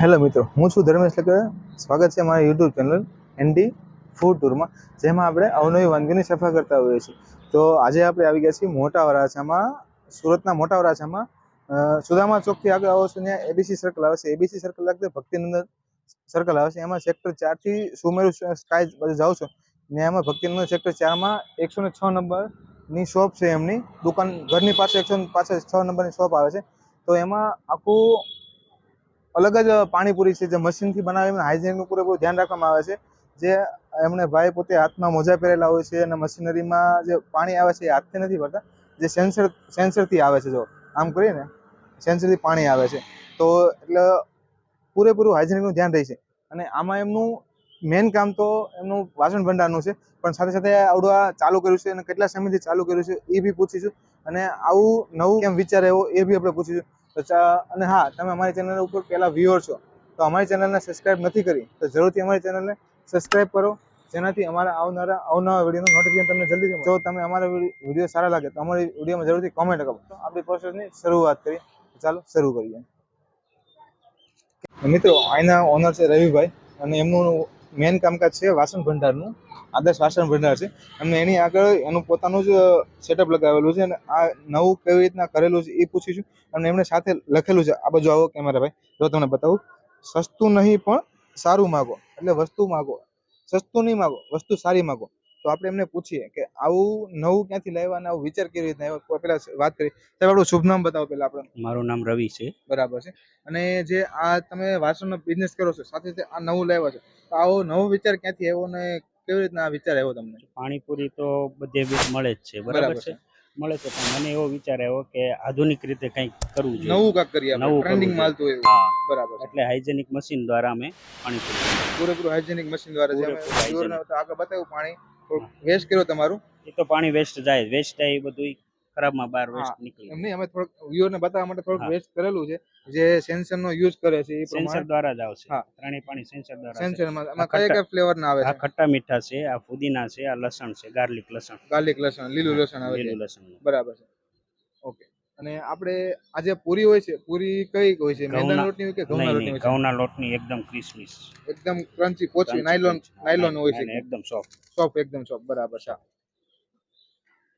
Hello મિત્રો, હું છું ધર્મેશ લકર સ્વાગત છે મારા યુટ્યુબ ચેનલ એનડી ફૂડ ટૂરમાં, જેમાં આપણે અવનવી વાનગીની સફા કરતા હોઈએ છીએ. તો આજે આપણે આવી ગયા છીએ મોટા વરાછામાં, સુરતના મોટા વરાછામાં. સુદામા ચોકથી આગળ આવો છો, ત્યાં એબીસી સર્કલ આવે છે. એબીસી સર્કલ લાગते ભક્તિનંદન સર્કલ આવે છે. એમાં સેક્ટર ચારથી સુમેરુ સ્કાય બાજુ જાઓ છો. ને એમાં ભક્તિનંદન સેક્ટર ચારમાં એકસો ને છ નંબરની શોપ છે એમની. દુકાન, ઘરની પાસે એકસો પાસે છ નંબરની શોપ આવે છે. તો એમાં આખું અલગ જ પાણીપુરી છે જે મશીનથી બનાવીને હાઇજેનિકનું પૂરેપૂરું ધ્યાન રાખવામાં આવે છે. જે એમણે ભાઈ પોતે હાથમાં મોજા પહેરેલા હોય છે અને મશીનરીમાં જે પાણી આવે છે એ હાથથી નથી ભરતા. જે સેન્સર, સેન્સરથી આવે છે જો, આમ કરીએ ને સેન્સરથી પાણી આવે છે. તો એટલે પૂરેપૂરું હાઇજેનિકનું ધ્યાન રહે છે. અને આમાં એમનું મેઇન કામ તો એમનું વાસણ ભંડારનું છે. પણ સાથે સાથે આવડું આ ચાલુ કર્યું છે અને કેટલા સમયથી ચાલુ કર્યું છે એ બી પૂછીશું. અને આવું નવું કેમ વિચાર એવો એ બી આપણે પૂછીશું. તો અને હા, તમે અમારી ચેનલ ઉપર પહેલાં વ્યુઅર છો, તો અમારી ચેનલને સબસ્ક્રાઇબ નથી કરી, તો જરૂરથી અમારી ચેનલને સબસ્ક્રાઇબ કરો, જેનાથી અમારા આવનારા આવનારા વિડીયોનું નોટિફિકેશન તમને જલ્દી. જો તમે અમારા વીડિયો સારા લાગે, તો અમારી વિડીયોમાં જરૂરથી કોમેન્ટ કરો. તો આપણી પ્રોસેસની શરૂઆત કરીએ. ચાલો, શરૂ કરીએ. મિત્રો અહીંના ઓનર છે રવિભાઈ, અને એમનું મેઇન કામકાજ છે વાસણ ભંડારનું. આદર્શ વાસણ ભંડાર છે. અને એની આગળ એનું પોતાનું જ સેટઅપ લગાવેલું છે અને આ નવું કેવી રીતના કરેલું છે એ પૂછીશું અને એમણે સાથે લખેલું છે. આ બાજુ આવો કેમેરા ભાઈ. જો તમને બતાવું. સસ્તું નહીં પણ સારું માગો. એટલે વસ્તુ માગો. સસ્તું નહીં માગો. વસ્તુ સારી માગો. તો આપણે એમને પૂછીએ કે આવું નવું ક્યાંથી લાવ્યા અને આવું વિચાર કેવી રીતના આવ્યો? પેલા વાત કરી. સાહેબ આપણું શુભ નામ બતાવો પેલા આપણે મારું નામ રવિ છે. બરાબર છે. અને જે આ તમે વાસણનો બિઝનેસ કરો છો સાથે સાથે આ નવું લાવ્યા છો. તો આવો નવો વિચાર ક્યાંથી આવ્યો ને કેવી રીતના વિચાર આવ્યો તમને? પાણીપુરી તો બધે મળે જ છે બરાબર છે. મળે છે પણ મને એવો વિચાર આવ્યો કે આધુનિક રીતે કંઈક કરવું જોઈએ. નવું કાક કરીએ નવું ટ્રેન્ડિંગ માલતું એવું. બરાબર એટલે હાઇજેનિક મશીન દ્વારા અમે પાણીપુરી બનાવીએ. પૂરેપૂરું હાઇજેનિક મશીન દ્વારા જે આગળ બતાવ્યું પાણી. વેસ્ટ કર્યો તમારું? એ તો પાણી વેસ્ટ જાય વેસ્ટ જાય એ બધું ખરાબમાં બહાર વેસ્ટ નીકળી એમની અમે થોડુંક viewer બતાવવા માટે થોડુંક વેસ્ટ કરેલું છે જે સેન્સર નો યુઝ કરે છે એ સેન્સર દ્વારા જ આવશે. હા. ત્રણેય પાણી સેન્સર દ્વારા સેન્સર છે. માં એમાં કયા કયા ફ્લેવર ના આવે આ ખટ્ટા મીઠા છે આ ફુદીના છે આ લસણ છે ગાર્લિક લસણ. ગાર્લિક લસણ લીલું લસણ આવે છે. લીલું લસણ બરાબર છે. ઓકે. અને આપણે આ જે પૂરી હોય છે પૂરી કઈ હોય છે? મેંદાના લોટની હોય કે ઘઉંના લોટની હોય ઘઉંના લોટની એકદમ ક્રિસ્મીસ એકદમ ક્રન્ચી પોચી નાયલોન નાયલોન હોય છે એકદમ સોફ્ટ સોફ્ટ એકદમ સોફ્ટ બરાબર છે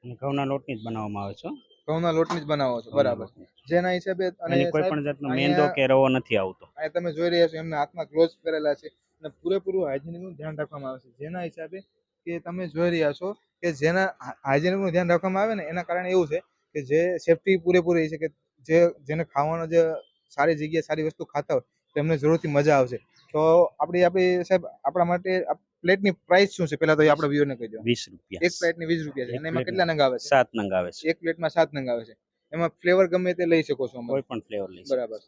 અને ઘઉંના લોટની જ બનાવવામાં આવે છે. ઘઉંના લોટની જ બનાવો છો બરાબર. જેના હિસાબે અને કોઈ પણ જાતનો મેંદો કે રવો નથી આવતો. આ તમે જોઈ રહ્યા છો એમના હાથમાં ગ્લોવ્સ પહેરેલા છે અને પૂરેપૂરું hygienic ધ્યાન રાખવામાં આવે છે. જેના હિસાબે કે તમે જોઈ રહ્યા છો કે જેના હાઇજેનિકનું ધ્યાન રાખવામાં આવે ને એના કારણે એવું છે કે જે સેફટી પૂરેપૂરી છે કે જે જેને ખાવાનો જે સારી જગ્યાએ સારી વસ્તુ ખાતા હોય તો એમને જરૂરથી મજા આવશે. તો આપણી આપણી સાહેબ આપણા માટે પ્લેટની પ્રાઇસ શું છે? પહેલા તો આપડે આપણે વ્યુઅરને કહી દો. વીસ એક પ્લેટ પ્લેટની વીસ રૂપિયા છે. અને એમાં કેટલા નંગ આવે છે? સાત નંગ આવે છે. એક પ્લેટમાં સાત નંગ આવે છે. એમાં ફ્લેવર ગમે તે લઈ શકો છો કોઈ પણ ફ્લેવર લઈ બરાબર.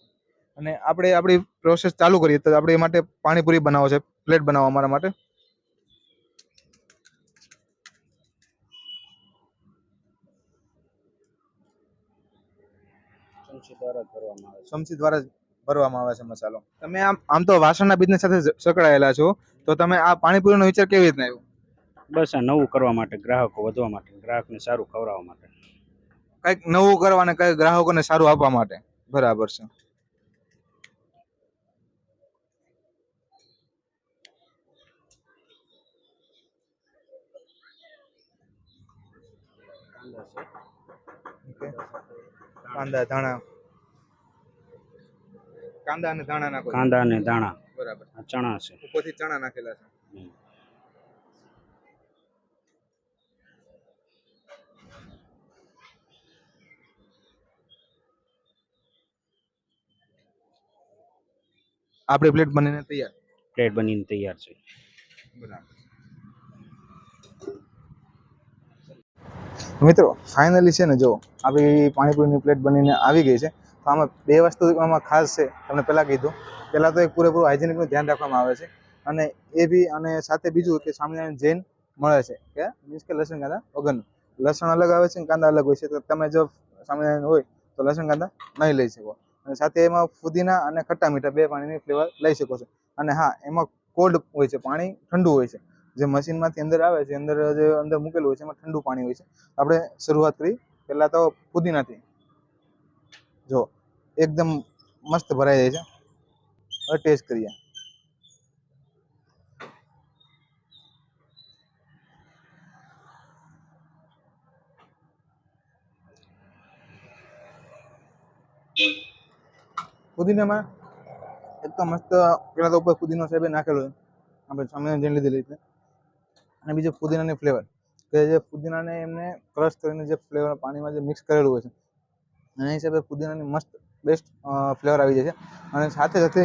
અને આપણે આપણી પ્રોસેસ ચાલુ કરીએ તો આપણે એ માટે પાણીપુરી બનાવો છે. પ્લેટ બનાવો અમારા માટે. ચમચી દ્વારા જ ભરવામાં આવે. ચમચી દ્વારા જ ભરવામાં આવે છે મસાલો. તમે આમ આમ તો વાસણના બિઝનેસ સાથે સંકળાયેલા છો તો તમે આ પાણીપુરીનો વિચાર કેવી રીતના આવ્યો? બસ આ નવું કરવા માટે ગ્રાહકો વધવા માટે ગ્રાહકને સારું ખવડાવવા માટે. કંઈક નવું કરવા અને કંઈક ગ્રાહકોને સારું આપવા માટે. બરાબર છે. કાંદા ધાણા. કાંદા અને ધાણા નાખો કાંદા અને ધાણા. બરાબર. ચણા છે. ઉપરથી ચણા નાખેલા છે. આપણી પ્લેટ બનીને તૈયાર? પ્લેટ બનીને તૈયાર છે. બરાબર. મિત્રો ફાઇનલી છે ને જો આપણી પાણીપુરીની પ્લેટ બનીને આવી ગઈ છે. આમાં બે વસ્તુ આમાં ખાસ છે, તમને પહેલાં કીધું. પહેલાં તો એક પૂરેપૂરું હાઇજેનિકનું ધ્યાન રાખવામાં આવે છે. અને એ બી, અને સાથે બીજું કે સ્વામિનારાયણ જૈન મળે છે, કે મીન્સ કે લસણ કાંદા વગરનું. લસણ અલગ આવે છે ને કાંદા અલગ હોય છે. તો તમે જો સ્વામિનારાયણ હોય, તો લસણ કાંદા નહીં લઈ શકો. અને સાથે એમાં ફુદીના અને ખટ્ટા મીઠા બે પાણીની ફ્લેવર લઈ શકો છો. અને હા, એમાં કોલ્ડ હોય છે, પાણી ઠંડુ હોય છે. જે મશીનમાંથી અંદર આવે છે, અંદર જે અંદર મૂકેલું હોય છે, એમાં ઠંડુ પાણી હોય છે. આપણે શરૂઆત કરી, પહેલાં તો ફુદીનાથી. જો એકદમ મસ્ત ભરાઈ જાય છે. હવે ટેસ્ટ કરીએ. પુદીનામાં એક તો મસ્ત, પેલા તો ઉપર પુદીનો સાહેબે નાખેલો છે. આપણે સામે જેને લીધેલી છે. અને બીજું પુદીનાની ફ્લેવર કે જે પુદીનાને એમને ક્રશ કરીને જે ફ્લેવર પાણીમાં જે મિક્સ કરેલું હોય છે. એના હિસાબે પુદીનાની મસ્ત બેસ્ટ ફ્લેવર આવી જાય છે. અને સાથે સાથે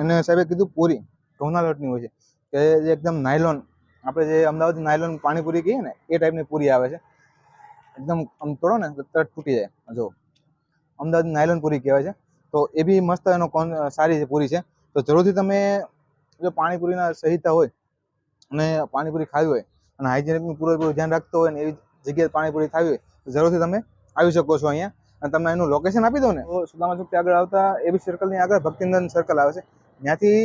અને સાહેબે કીધું પૂરી, ઘઉંના લોટની હોય છે. કે જે એકદમ નાયલોન આપણે જે અમદાવાદ નાયલોન પાણીપુરી કહીએ ને, એ ટાઈપની પૂરી આવે છે. એકદમ આમ તોડો ને તરત તૂટી જાય. જો અમદાવાદ નાયલોન પૂરી કહેવાય છે. તો એ બી મસ્ત એનો કોન સારી છે પૂરી છે. તો જરૂરથી તમે જો પાણીપુરીના સહિતા હોય અને પાણીપુરી ખાવી હોય અને હાઇજેનિકનું પૂરેપૂરું ધ્યાન રાખતો હોય ને એવી જગ્યાએ પાણીપુરી ખાવી હોય, તો જરૂરથી તમે આવી શકો છો અહીંયા. અને તમને એનું લોકેશન આપી દઉં ને? તો સુદામા ચોકથી આગળ આવતા એબી સર્કલની આગળ ભક્તિનંદન સર્કલ આવે છે. ત્યાંથી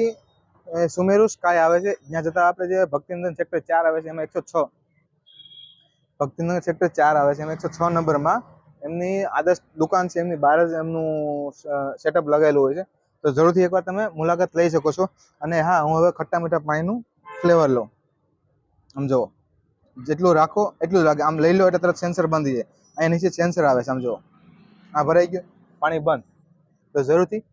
સુમેરુ સ્કાય આવે છે. ત્યાં જતાં આપણે જે ભક્તિનંદન સેક્ટર ચાર આવે છે, એમાં એકસો છ. ભક્તિનંદન સેક્ટર ચાર આવે છે, એમાં એકસો છ નંબરમાં એમની આદર્શ દુકાન છે, એમની બહાર જ એમનું સેટઅપ લગાવેલું હોય છે. તો જરૂરથી એકવાર તમે મુલાકાત લઈ શકો છો. અને હા, હું હવે ખટ્ટા મીઠા પાણીનું ફ્લેવર લઉં. સમજો જેટલું રાખો એટલું લાગે. આમ લઈ લો, એટલે તરત સેન્સર બંધ જાય. અહીંયા નીચે સેન્સર આવે સમજો આ ભરાઈ ગયું. પાણી બંધ. તો જરૂરથી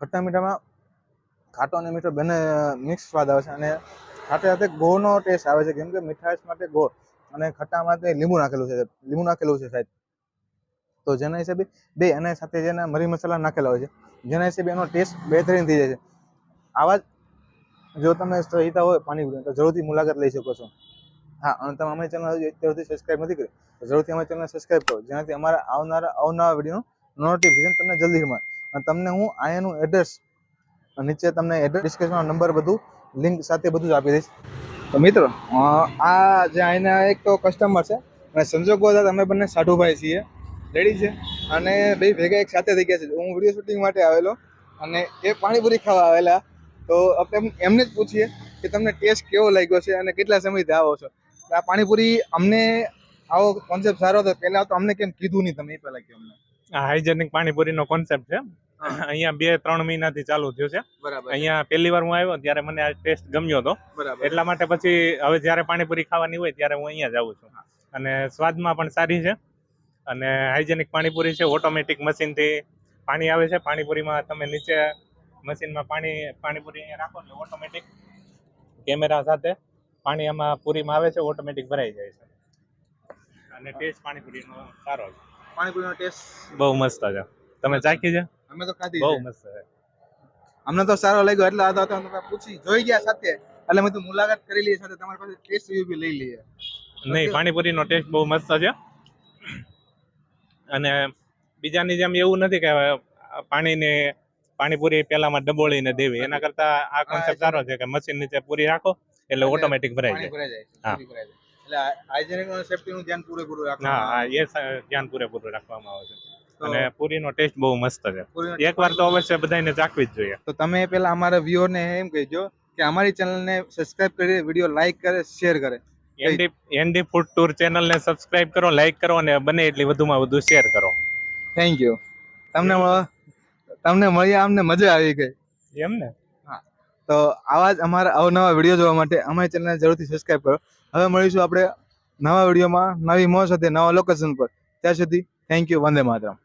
ખટ્ટા મીઠામાં ખાટો અને મીઠો બંને મિક્સ સ્વાદ આવે છે અને સાથે સાથે ગોળનો ટેસ્ટ આવે છે. કેમ કે મીઠાશ માટે ગોળ. અને ખટ્ટામાં તે લીંબુ નાખેલું છે, લીંબુ નાખેલું છે સાહેબ. તો જેના હિસાબે બે, અને સાથે જેના મરી મસાલા નાખેલા હોય છે. જેના હિસાબે એનો ટેસ્ટ બહેતરીન થઈ જાય છે. આવા જ જો તમે સહિતા હોય પાણીપુરી, તો જરૂરથી મુલાકાત લઈ શકો છો. હા, અને તમે અમારી ચેનલ અત્યારથી સબસ્ક્રાઇબ નથી કરી જરૂરથી અમારી ચેનલ સબસ્ક્રાઇબ કરો, જેનાથી અમારા આવનારા અવનવા વિડીયોનું નોટિફિકેશન તમને જલ્દી મળે. અને તમને હું અહીંયાનું એડ્રેસ નીચે તમને એડ્રેસ ડિસ્ક્રિપ્શનનો નંબર બધું લિંક સાથે બધું જ આપી દઈશ. તો મિત્રો આ જે અહીંના એક તો કસ્ટમર છે, અને સંજોગો હતા અમે બંને સાઢુભાઈ છીએ. રેડી છે? અને બે ભેગા એક સાથે થઈ ગયા છે. હું વીડિયો શૂટિંગ માટે આવેલો, અને એ પાણીપુરી ખાવા આવેલા. તો આપણે એમને જ પૂછીએ કે તમને ટેસ્ટ કેવો લાગ્યો છે અને કેટલા સમયથી આવો છો? આ પાણીપુરી અમને આવો કોન્સેપ્ટ સારો હતો. પહેલાં તો અમને કેમ કીધું નહીં તમે, એ પહેલાં કે અમને. આ હાઇજેનિક પાણીપુરીનો કોન્સેપ્ટ છે અહીંયા બે ત્રણ મહિનાથી ચાલુ થયું છે. બરાબર અહીંયા પહેલી વાર હું આવ્યો ત્યારે મને આ ટેસ્ટ ગમ્યો હતો. એટલા માટે પછી હવે જ્યારે પાણીપુરી ખાવાની હોય ત્યારે હું અહીંયા જાઉં છું. અને સ્વાદમાં પણ સારી છે. અને હાઇજેનિક પાણીપુરી છે ઓટોમેટિક મશીનથી પાણી આવે છે. પાણીપુરીમાં તમે નીચે મશીનમાં પાણી પાણીપુરી અહીંયા રાખો એટલે ઓટોમેટિક કેમેરા સાથે પાણી આમાં પૂરીમાં આવે છે ઓટોમેટિક ભરાઈ જાય છે. અને ટેસ્ટ પાણીપુરીનો સારો છે. પાણીપુરીનો ટેસ્ટ બહુ મસ્ત છે. તમે ચાખી છે? અમે તો ખાધી બહુ મસ્ત છે. અમને તો સારો લાગ્યો એટલે આ તો તમે પૂછી જોઈ ગયા સાથે. એટલે મેં તો મુલાકાત કરી લઈએ સાથે તમારી પાસે ટેસ્ટ રિવ્યુ બી લઈ લઈએ. નહીં પાણીપુરીનો ટેસ્ટ બહુ મસ્ત છે. અને બીજાની જેમ એવું નથી કે પાણીને પાણીપુરી પેલામાં ડબોળીને દેવી. એના કરતા આ કોન્સેપ્ટ સારો છે કે મશીન નીચે પૂરી રાખો એટલે ઓટોમેટિક ભરાઈ જાય. હા. એટલે હાઇજેનિક સેફ્ટીનું નું ધ્યાન પૂરેપૂરું રાખવા હા એ ધ્યાન પૂરેપૂરું રાખવામાં આવે છે. અને પૂરીનો ટેસ્ટ બહુ મસ્ત છે. એકવાર તો અવશ્ય બધાને ચાખવી જ જોઈએ. તો તમે પેલા અમારા વ્યુઅરને એમ કહેજો કે અમારી ચેનલ ને સબસ્ક્રાઇબ કરી વીડિયો લાઈક કરે શેર કરે. એનડી એનડી ફૂડ ટૂર ચેનલને સબસ્ક્રાઇબ કરો લાઈક કરો અને બને એટલી વધુમાં વધુ શેર કરો. થેન્ક યુ તમને તમને મળ્યા અમને મજા આવી ગઈ. એમ ને? તો આવા જ અમારા અવનવા વીડિયો જોવા માટે અમારી ચેનલને જરૂરથી સબસ્ક્રાઇબ કરો. હવે મળીશું આપણે નવા વિડીયોમાં નવી મોજ સાથે નવા લોકેશન પર. ત્યાં સુધી થેન્ક યુ વંદે માતરમ.